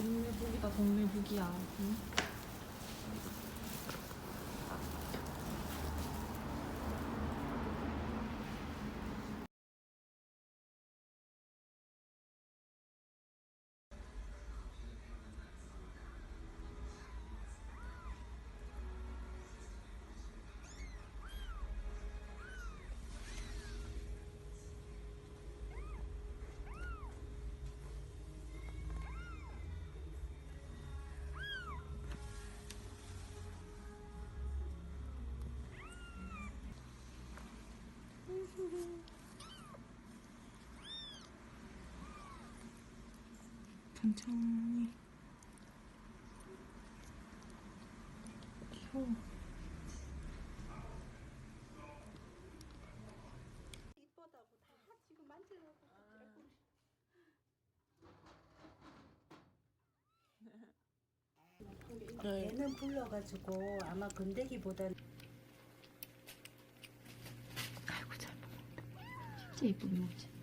동네북이다 동네북이야. 응? 천천히. 귀여워. 이쁘다고 다 지금 만져놓고 네. 얘는 불러가지고 아마 건더기보다 아이고 잘 먹는다. 진짜 예쁘게 먹지.